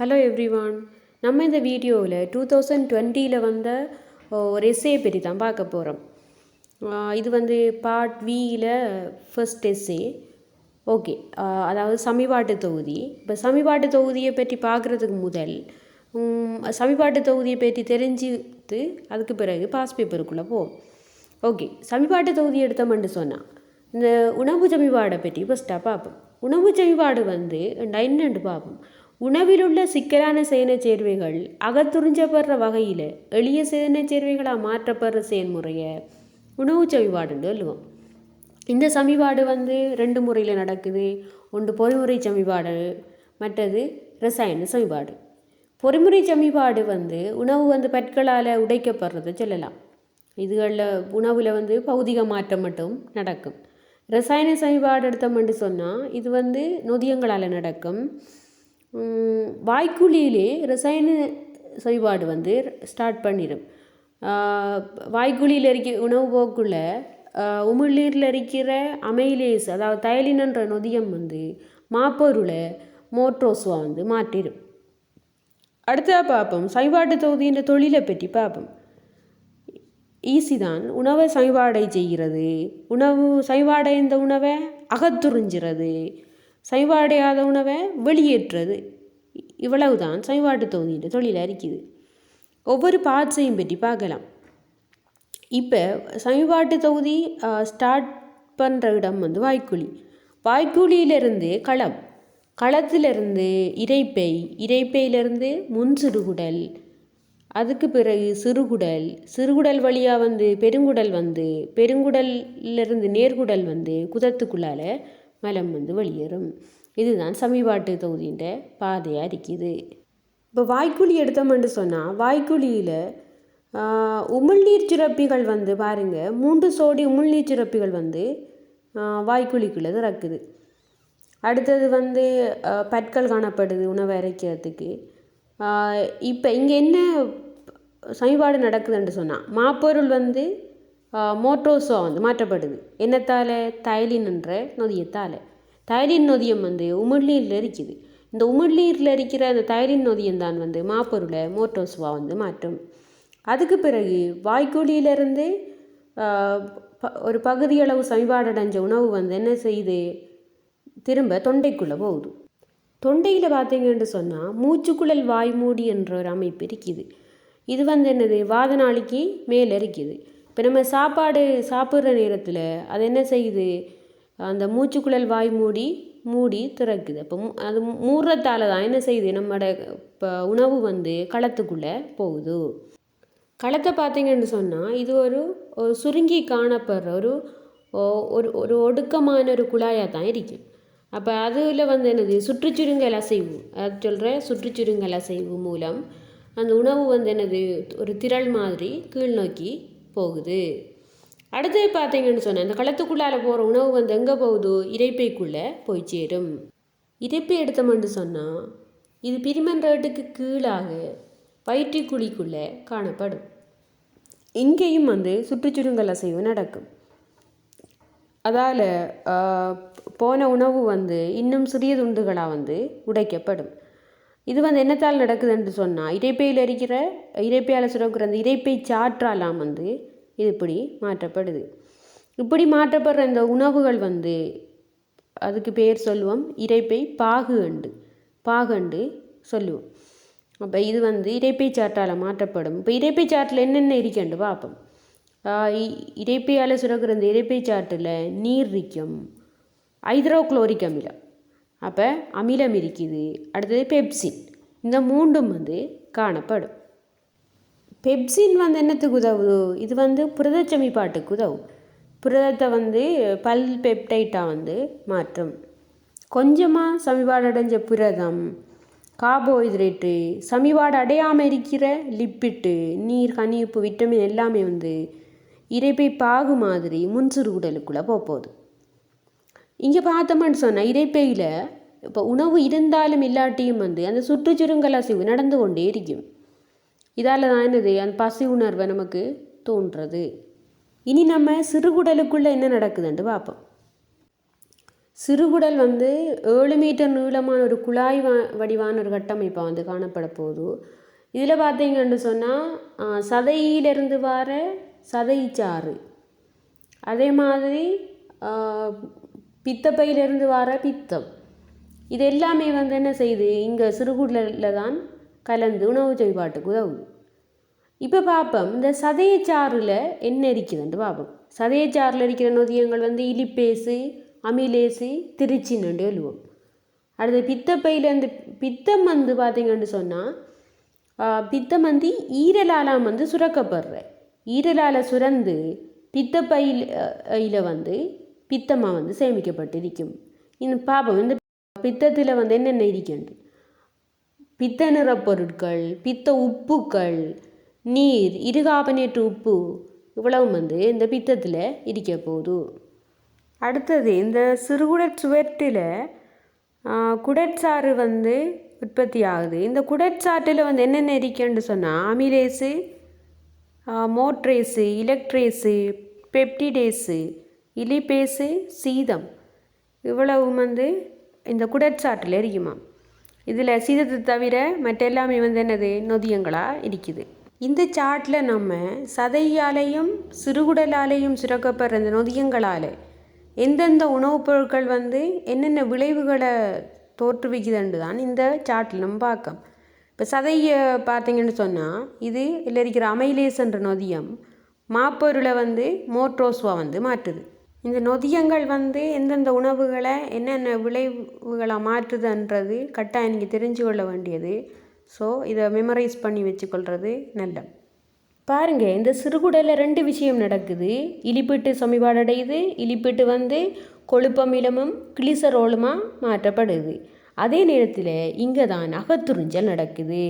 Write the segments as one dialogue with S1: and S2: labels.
S1: Hello everyone நம்ம இந்த வீடியோவில் டூ தௌசண்ட் டுவெண்ட்டியில் வந்த ஒரு எஸ்ஏ பற்றி தான் பார்க்க போகிறோம் இது வந்து பார்ட் வியில் ஃபர்ஸ்ட் எஸ்ஏ ஓகே அதாவது சமிபாட்டு தொகுதி. இப்போ சமிபாட்டு தொகுதியை பற்றி பார்க்குறதுக்கு முதல் சமிபாட்டு தொகுதியை பற்றி தெரிஞ்சுட்டு அதுக்கு பிறகு பாஸ் பேப்பருக்குள்ளே போவோம். ஓகே சமிபாட்டு தொகுதி எடுத்தோம்னு சொன்னால் இந்த உணவு சமிபாடை பற்றி ஃபஸ்ட்டாக பார்ப்போம். உணவு சமிபாடு வந்து என்னென்று பார்ப்போம். உணவில் உள்ள சிக்கலான சேனச் சேர்வைகள் அகத்துறிஞ்சப்படுற வகையில் எளிய சேனச் சேர்வைகளாக மாற்றப்படுற செயல்முறையை உணவு சமிபாடுன்னு சொல்லுவோம். இந்த சமிபாடு வந்து ரெண்டு முறையில் நடக்குது. ஒன்று பொறிமுறை சமிபாடு மற்றது ரசாயன சமிபாடு. பொறிமுறை சமிபாடு வந்து உணவு வந்து பற்களால் உடைக்கப்படுறது சொல்லலாம். இதுகளில் உணவில் வந்து பௌதிக மாற்றம் மட்டும் நடக்கும். ரசாயன சமிபாடு எடுத்தோம்னு சொன்னால் இது வந்து நொதியங்களால் நடக்கும். வாய்க்குழியிலே ரசாயன செயல்பாடு வந்து ஸ்டார்ட் பண்ணிடும் வாய்க்குழியில் இருக்க உணவு போக்குள்ள உமிழ்நீரில் இருக்கிற அமைலேஸ் அதாவது தயலினன்ற நொதியம் வந்து மாப்பொருளை மோட்ரோஸ்வா வந்து மாற்றிடும் அடுத்ததாக பார்ப்போம். சைபாட்டு தொகுதியின் தொழிலை பற்றி பார்ப்போம். ஈஸி தான் உணவை சைவாடை செய்கிறது. உணவு சைவாடைந்த உணவை? அகத்துறிஞ்சிறது. சைவாடையாத உணவை வெளியேற்றுறது இவ்வளவுதான் சைவாட்டு தொகுதியின் தொழிலாக இருக்குது ஒவ்வொரு பாட்ஸையும் பற்றி பார்க்கலாம். இப்போ சமீபாட்டு தொகுதி ஸ்டார்ட் பண்ணுற இடம் வந்து வாய்க்குழி. வாய்க்குழியிலிருந்து களம் களத்திலிருந்து இறைப்பை இறைப்பையிலிருந்து முன் சிறுகுடல் அதுக்கு பிறகு சிறுகுடல் சிறுகுடல் வழியாக வந்து பெருங்குடல் வந்து பெருங்குடல்லிருந்து நேர்குடல் வந்து குதத்துக்குள்ளால மலம் வந்து வெளியேறும். இதுதான் சமீபாட்டு தொகுதியின் பாதையாக இருக்குது. இப்போ வாய்க்குழி எடுத்தோம்னு சொன்னால் வாய்க்குழியில் உமிழ்நீர் சுரப்பிகள் வந்து பாருங்கள் மூன்று சோடி உமிழ்நீர் சுரப்பிகள் வந்து வாய்க்குழிக்குள்ளே திறக்குது. அடுத்தது வந்து பற்கள் காணப்படுது உணவு அரைக்கிறதுக்கு. இப்போ இங்கே என்ன சமிபாடு நடக்குதுன்னு சொன்னால் மாப்பொருள் வந்து மோட்டோசோ வந்து மாற்றப்படுது என்னத்தால் தைலின்ன்ற நொதியத்தால் தைலின் நொதியம் வந்து உமிழ்நீரில் இருக்குது இந்த உமிழ்நீரில் இருக்கிற அந்த தைலின் நொதியம் தான் வந்து மாப்பொருளை மோட்டோஸ்வா வந்து மாற்றும் அதுக்கு பிறகு வாய்க்கோழியிலிருந்து ப- ஒரு பகுதியளவு சமிபாடடைஞ்ச உணவு வந்து என்ன செய்யுது திரும்ப தொண்டைக்குள்ளே போகுது தொண்டையில் பார்த்தீங்கன்னு சொன்னால் மூச்சுக்குழல் வாய்மூடி என்ற ஒரு அமைப்பு இருக்குது இது வந்து என்னது வாதநாளிக்கு மேலே இருக்குது இப்போ நம்ம சாப்பாடு சாப்பிட்ற நேரத்தில் அது என்ன செய்யுது? அந்த மூச்சுக்குழல் வாய் மூடி மூடி திறக்குது. அப்போ அது மூடுறதால தான் என்ன செய்யுது? நம்மளோட இப்போ உணவு வந்து களத்துக்குள்ளே போகுது. களத்தை பார்த்தீங்கன்னு சொன்னால் இது ஒரு ஒரு சுருங்கி காணப்படுற ஒரு ஓ- ஒரு ஒரு ஒடுக்கமான ஒரு குழாயாக தான் இருக்குது அப்போ அதில் வந்து என்னது? சுற்றுச்சுருங்கல் அசைவு. அது சொல்கிற சுற்றுச்சுருங்கல் அசைவு மூலம் அந்த உணவு வந்து என்னது? ஒரு திரள் மாதிரி கீழ் நோக்கி போகுது. அடுத்தது பார்த்தீங்கன்னு சொன்னால் இந்த களத்துக்குள்ளால் போகிற உணவு வந்து எங்கே போகுதோ இரைப்பைக்குள்ளே போய் சேரும். இரைப்பை எடுத்தோம்னு சொன்னால் இது பிரிமன்றட்டுக்கு கீழாக வயிற்றுக்குழிக்குள்ளே காணப்படும். இங்கேயும் வந்து சுற்றுச்சுருங்கல் அசைவு நடக்கும். அதால் போன உணவு வந்து இன்னும் சிறிய துண்டுகளாக வந்து உடைக்கப்படும். இது வந்து என்னத்தால் நடக்குதுன்னு சொன்னால் இறைப்பையில் இருக்கிற இரைப்பையால் சுரக்கிற அந்த இறைப்பை சாற்றாலாம் வந்து இது இப்படி மாற்றப்படுது. இப்படி மாற்றப்படுற இந்த உணவுகள் வந்து அதுக்கு பேர் சொல்லுவோம் இரைப்பை பாகுகண்டு பாகண்டு சொல்லுவோம். அப்போ இது வந்து இறைப்பை சாற்றால் மாற்றப்படும். இப்போ இறைப்பை சாற்றில் என்னென்ன இருக்கண்டு பார்ப்போம். இறைப்பையால் இ- சுரக்கிற இந்த இரைப்பை சாற்றில் நீர் இருக்கும் ஹைட்ரோக்ளோரிக் அமிலம். அப்போ அமிலம் இருக்குது. அடுத்தது பெப்சின். இந்த மூண்டும் வந்து காணப்படும். பெப்சின் வந்து என்னத்துக்கு உதவுது? இது வந்து புரதச்சமி பாட்டுக்கு உதவும். புரதத்தை வந்து பல் பெப்டைட்டாக வந்து மாற்றும். கொஞ்சமாக சமிபாடு அடைஞ்ச புரதம் கார்போஹைட்ரேட்டு சமிபாடு அடையாமல் இருக்கிற லிப்பிட்டு நீர் கனிப்பு விட்டமின் எல்லாமே வந்து இரைப்பை பாகு மாதிரி முன்சிறுகுடலுக்குள்ளே போகுது. இங்கே பார்த்தோம்னு சொன்னால் இரைப்பையில் இப்போ உணவு இருந்தாலும் இல்லாட்டியும் வந்து அந்த சுற்றுச்சுருங்கல் அசைவு நடந்து கொண்டே இருக்கும். இதால் தான் என்னது? அந்த பசி உணர்வை நமக்கு தோன்றது. இனி நம்ம சிறுகுடலுக்குள்ளே என்ன நடக்குதுன்ட்டு பார்ப்போம் சிறுகுடல் வந்து ஏழு மீட்டர் நீளமான ஒரு குழாய் வா வடிவான ஒரு கட்டமைப்பாக வந்து காணப்பட போகுது. இதில் பார்த்தீங்கன்னு சொன்னால் சதையிலிருந்து வர சதைச்சாறு. அதே மாதிரி பித்தப்பையிலிருந்து வர பித்தம். இது எல்லாமே வந்து என்ன செய்யுது இங்கே சிறுகுடலில் தான் கலந்து உணவு செயல்பாட்டுக்கு உதவுது. இப்போ பார்ப்போம் இந்த சதையச்சாறில் என்ன இருக்குதுன்ட்டு பார்ப்போம் சதையச்சாறில் இருக்கிற நொதியங்கள் வந்து இலிப்பேசு அமிலேசு திருச்சின்னு எழுவோம் அடுத்து பித்தப்பையில் இந்த பித்தம் வந்து பார்த்திங்கன்னு சொன்னால் பித்தம் வந்து ஈரலாலாம் வந்து சுரக்கப்படுற. ஈரலால் சுரந்து பித்தப்பையில் வந்து பித்தமாக வந்து சேமிக்கப்பட்டிருக்கும். இந்த பாபம் இந்த பித்தத்தில் வந்து என்னென்ன இருக்குண்டு பித்த நிறப்பொருட்கள் பித்த உப்புக்கள் நீர் இருகாபனேற்று உப்பு இவ்வளவும் வந்து இந்த பித்தத்தில் இருக்க போகுது. அடுத்தது இந்த சிறுகுடற் சுவற்றில் குடற்சாறு வந்து உற்பத்தி ஆகுது. இந்த குடற்சாற்றில் வந்து என்னென்ன இருக்குன்னு சொன்னால் அமிலேஸு மோட்ரேஸு இலக்ட்ரேஸு பெப்டிடேஸு இலிபேஸு சீதம் இவ்வளவும் வந்து இந்த குடற்சாற்றில் இருக்குமா இதில் சீதத்தை தவிர மற்றெல்லாமே வந்து என்னது? நொதியங்களாக இருக்குது. இந்த சாட்டில் நம்ம சதையாலையும் சிறுகுடலாலையும் சுரக்கப்படுற இந்த நொதியங்களால் எந்தெந்த உணவுப் பொருட்கள் வந்து என்னென்ன விளைவுகளை தோற்றுவிக்குதுன்னு தான் இந்த சாட்டில் நம்ம பார்க்க இப்போ சதையை பார்த்தீங்கன்னு சொன்னால் இது இல்லை இருக்கிற அமைலேசன்ற நொதியம் மாப்பொருளை வந்து மோட்ரோஸ்வா வந்து மாற்றுது. இந்த நொதியங்கள் வந்து எந்தெந்த உணவுகளை என்னென்ன விளைவுகளாக மாற்றுதுன்றது கட்டாயம் நீங்கள் தெரிஞ்சு கொள்ள வேண்டியது. ஸோ இதை மெமரைஸ் பண்ணி வச்சுக்கொள்வது நல்ல பாருங்க இந்த சிறுகுடலில் ரெண்டு விஷயம் நடக்குது. இலிப்பிட்டு சமிபாடடையுது. இலிப்பிட்டு வந்து கொழுப்பமிலமும் கிளிசரோலுமாக மாற்றப்படுது. அதே நேரத்தில் இங்கே தான் அகத்துறிஞ்சல் நடக்குது.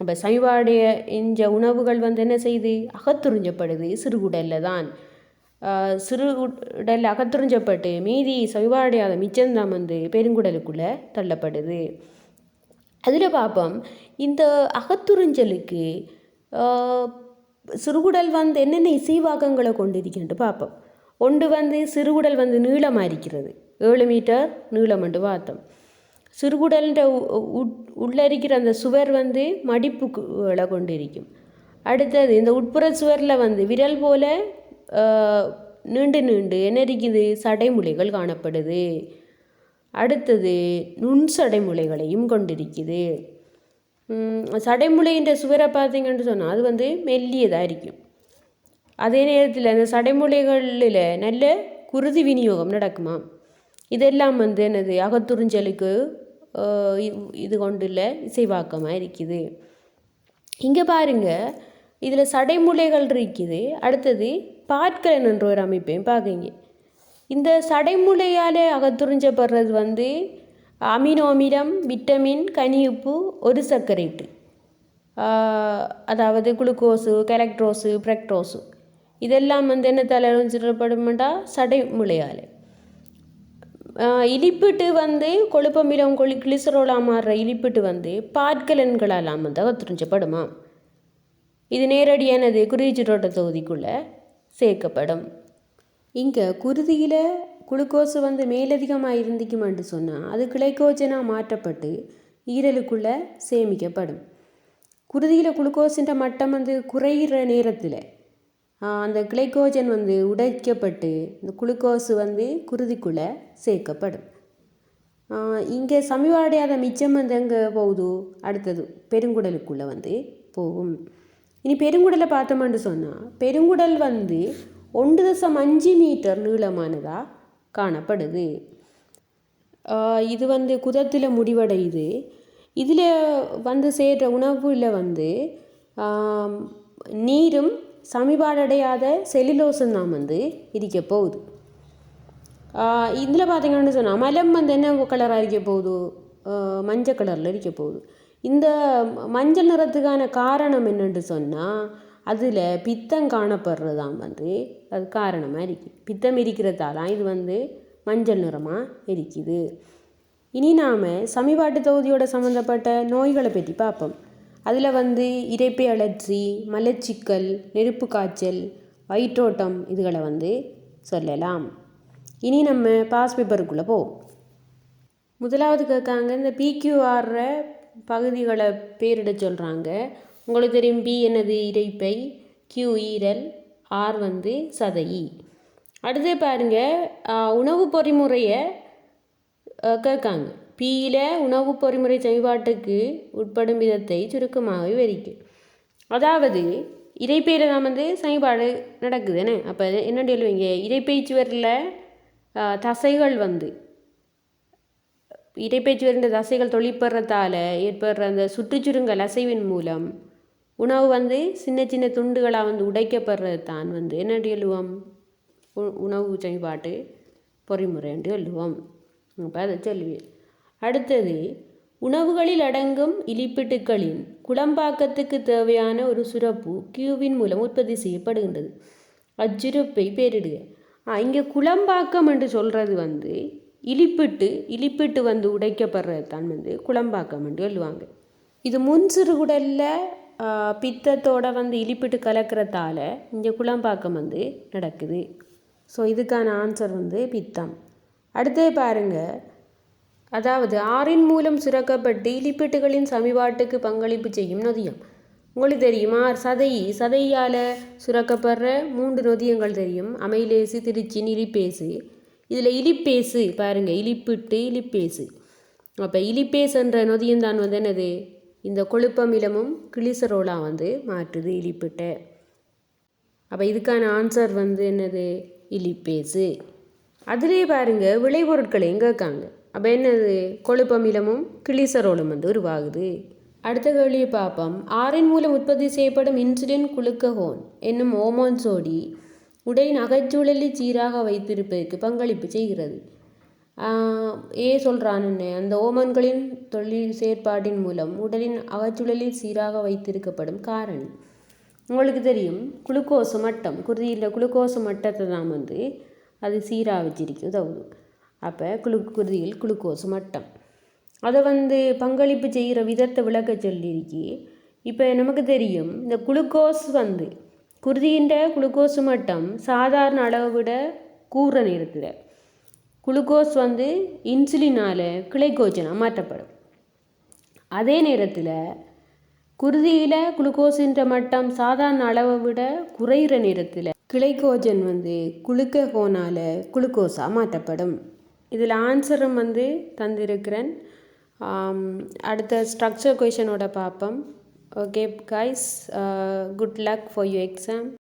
S1: அப்போ சமிபாடைய இந்த உணவுகள் வந்து என்ன செய்யுது அகத்துறிஞ்சப்படுது சிறுகுடலில் தான். சிறு உடல் அகத்துறிஞ்சப்பட்டு மீதி சவிவாடையாத மிச்சம்தான் வந்து பெருங்குடலுக்குள்ளே தள்ளப்படுது. அதில் பார்ப்போம் இந்த அகத்துறிஞ்சலுக்கு சிறுகுடல் வந்து என்னென்ன இசைவாக்கங்களை கொண்டிருக்கின்ட்டு பார்ப்போம் ஒன்று வந்து சிறுகுடல் வந்து நீளமாக இருக்கிறது. ஏழு மீட்டர் நீளம் என்று பார்த்தோம். சிறுகுடல்ன்ற உள்ளே இருக்கிற அந்த சுவர் வந்து மடிப்புகளை கொண்டிருக்கும். அடுத்தது இந்த உட்புற சுவரில் வந்து விரல் போல நீண்டு நீண்டு என்ன இருக்குது சடைமுலைகள் காணப்படுது. அடுத்தது நுண் சடைமுலைகளையும் கொண்டிருக்குது. சடைமுலைன்ற சுவரை பார்த்தீங்கன்னு சொன்னால் அது வந்து மெல்லியதாக இருக்கும். அதே நேரத்தில் அந்த சடைமுலைகளில் நல்ல குருதி விநியோகம் நடக்குமா? இதெல்லாம் வந்து என்னது அகத்துறிஞ்சலுக்கு இது கொண்டுள்ள இசைவாக்கமாக இருக்குது. இங்கே பாருங்கள் இதில் சடைமுலைகள் இருக்குது. அடுத்தது பாட்கலன் என்ற ஒரு அமைப்பையும் பார்க்குங்க இந்த சடைமுலையால் அகத்துறிஞ்சப்படுறது வந்து அமினோ அமிலம் விட்டமின் கனியுப்பு ஒரு சர்க்கரைட்டு. அதாவது குளுக்கோஸு கெலக்ட்ரோஸு பிரக்டோஸு இதெல்லாம் வந்து என்ன தலைஞ்சிடப்படுமெண்டா சடைமுலையால் இலிப்பிட்டு வந்து கொழுப்பமிலம் கொளி கிளிசரோலாக மாறுற இலிப்பிட்டு வந்து பாட்கலன்களாலாம் வந்து அகத்துறிஞ்சப்படுமா இது நேரடியானது குருதிச்சுரோட்ட தொகுதிக்குள்ளே சேர்க்கப்படும். இங்கே குருதியில் குளுக்கோஸு வந்து மேலதிகமாக இருந்திக்குமென்று சொன்னால் அது கிளைக்கோஜனாக மாற்றப்பட்டு ஈரலுக்குள்ளே சேமிக்கப்படும். குருதியில் குளுக்கோஸின்ற மட்டம் வந்து குறைகிற நேரத்தில் அந்த கிளைக்கோஜன் வந்து உடைக்கப்பட்டு இந்த குளுக்கோஸு வந்து குருதிக்குள்ளே சேர்க்கப்படும். இங்கே சமீபடையாத மிச்சம் வந்து எங்கே போகுது அடுத்தது பெருங்குடலுக்குள்ளே வந்து போகும். இனி பெருங்குடலை பார்த்தோம்னு சொன்னால் பெருங்குடல் வந்து ஒன்று தசம் அஞ்சு மீட்டர் நீளமானதாக காணப்படுது. இது வந்து குதத்தில் முடிவடையுது. இதில் வந்து சேர்கிற உணவில் வந்து நீரும் சமிபாடடையாத செல்லுலோசம் தான் வந்து இருக்க போகுது. இதில் பார்த்தீங்கன்னு சொன்னால் மலம் வந்து என்ன கலராக இருக்க போகுது? மஞ்சள் கலரில் இருக்க போகுது. இந்த மஞ்சள் நிறத்துக்கான காரணம் என்னென்று சொன்னால் அதில் பித்தம் காணப்படுறதாம் வந்து அது காரணமாக இருக்குது பித்தம் இருக்கிறதால இது வந்து மஞ்சள் நிறமாக இருக்குது இனி நாம் சமிபாட்டு தொகுதியோட சம்மந்தப்பட்ட நோய்களை பற்றி பார்ப்போம். அதில் வந்து இறைப்பை அழற்சி மலச்சிக்கல் நெருப்பு காய்ச்சல் வயிற்றோட்டம் இதுகளை வந்து சொல்லலாம். இனி நம்ம பாஸ் பேப்பருக்குள்ளே போவோம். முதலாவது கேட்காங்க இந்த பிக்யூஆர்ற பகுதிகளை பேரிட சொல்கிறாங்க உங்களுக்கு தெரியும் பி என்னது? இறைப்பை. கியூ ஈரல். ஆர் வந்து சதையி. அடுத்து பாருங்க உணவு பொறிமுறையை கேட்காங்க. பியில் உணவு பொறிமுறை செயல்பாட்டுக்கு உட்படும் விதத்தை சுருக்கமாக விவரிக்கு. அதாவது இறைப்பையில் தான் வந்து செயல்பாடு நடக்குதுன்னு அப்போ என்ன சொல்லுவீங்க? இறைப்பை சுவரில் தசைகள் வந்து இறைப்பை சுவரின் தசைகள் தொழிற்படுறதால ஏற்படுற அந்த சுற்றுச்சுருங்கல் அசைவின் மூலம் உணவு வந்து சின்ன சின்ன துண்டுகளாக வந்து உடைக்கப்படுறது தான் வந்து. என்ன உ உணவு செயல்பாட்டு பொறிமுறை என்று எழுவோம் அப்போ அதை சொல்லுவேன். அடுத்தது உணவுகளில் அடங்கும் இலிப்பிட்டுக்களின் குளம்பாக்கத்துக்கு தேவையான ஒரு சுரப்பு கியூவின் மூலம் உற்பத்தி செய்யப்படுகின்றது. அச்சுரப்பை பேரிடுக இங்கே குளம்பாக்கம் என்று சொல்கிறது வந்து இலிப்பிட்டு இலிப்பிட்டு வந்து உடைக்கப்படுறது தான் வந்து குளம்பாக்கம் என்று சொல்லுவாங்க. இது முன் சிறுகுடலில் பித்தத்தோடு வந்து இலிப்பிட்டு கலக்கிறதால இங்கே குளம்பாக்கம் வந்து நடக்குது. ஸோ இதுக்கான ஆன்சர் வந்து பித்தம். அடுத்தே பாருங்கள் அதாவது ஆறின் மூலம் சுரக்கப்பட்டு இலிப்பிட்டுகளின் சமிபாட்டுக்கு பங்களிப்பு செய்யும் நொதியம். உங்களுக்கு தெரியுமா? சதை சதையால் சுரக்கப்படுற மூன்று நொதியங்கள் தெரியும். அமைலேசு திருச்சி நிலிப்பேசு இதில் இலிப்பேசு பாருங்கள் இலிப்பிட்டு இலிப்பேசு அப்போ இலிப்பேசுன்ற நொதியும் தான் வந்து என்னது? இந்த கொழுப்பமிலமும் கிளிசரோலாக வந்து மாற்றுது இலிப்பிட்ட அப்போ இதுக்கான ஆன்சர் வந்து என்னது? இலிப்பேசு அதிலே பாருங்கள் விளைபொருட்களையும் கேட்காங்க. அப்போ என்னது? கொழுப்பமிலமும் கிளிசரோலும் வந்து உருவாகுது. அடுத்த கேள்வியை பார்ப்போம். ஆறின் மூலம் உற்பத்தி செய்யப்படும் இன்சுலின் குளுக்ககோன் என்னும் ஓமோன்சோடி உடை நகைச்சூழலை சீராக வைத்திருப்பதற்கு பங்களிப்பு செய்கிறது. ஏ சொல்கிறான்னு அந்த ஓமன்களின் தொழில் செயற்பாட்டின் மூலம் உடலின் அகச்சூழலில் சீராக வைத்திருக்கப்படும் காரணி. உங்களுக்கு தெரியும் குளுக்கோஸ் மட்டம் குருதியில் குளுக்கோஸ் மட்டத்தை தான் வந்து அது சீராக வச்சிருக்கும். உதவுது அப்போ குளு குருதியில் குளுக்கோஸ் மட்டம். அதை வந்து பங்களிப்பு செய்கிற விதத்தை விளக்க சொல்லியிருக்கி. இப்போ நமக்கு தெரியும் இந்த குளுக்கோஸ் வந்து குருதியின்ற குளுக்கோஸ் மட்டம் சாதாரண அளவை விட கூற நேரத்தில். குளுக்கோஸ் வந்து இன்சுலினால் கிளைக்கோஜனாக மாற்றப்படும். அதே நேரத்தில் குருதியில் குளுக்கோஸின்ற மட்டம் சாதாரண அளவை விட குறைகிற நேரத்தில் கிளைக்கோஜன் வந்து குளுக்ககோனால் குளுக்கோஸாக மாற்றப்படும். இதில் ஆன்சரும் வந்து தந்திருக்கிறேன். அடுத்த ஸ்ட்ரக்சர் கொஷனோட பார்ப்போம். Okay guys, uh, good luck for your exam.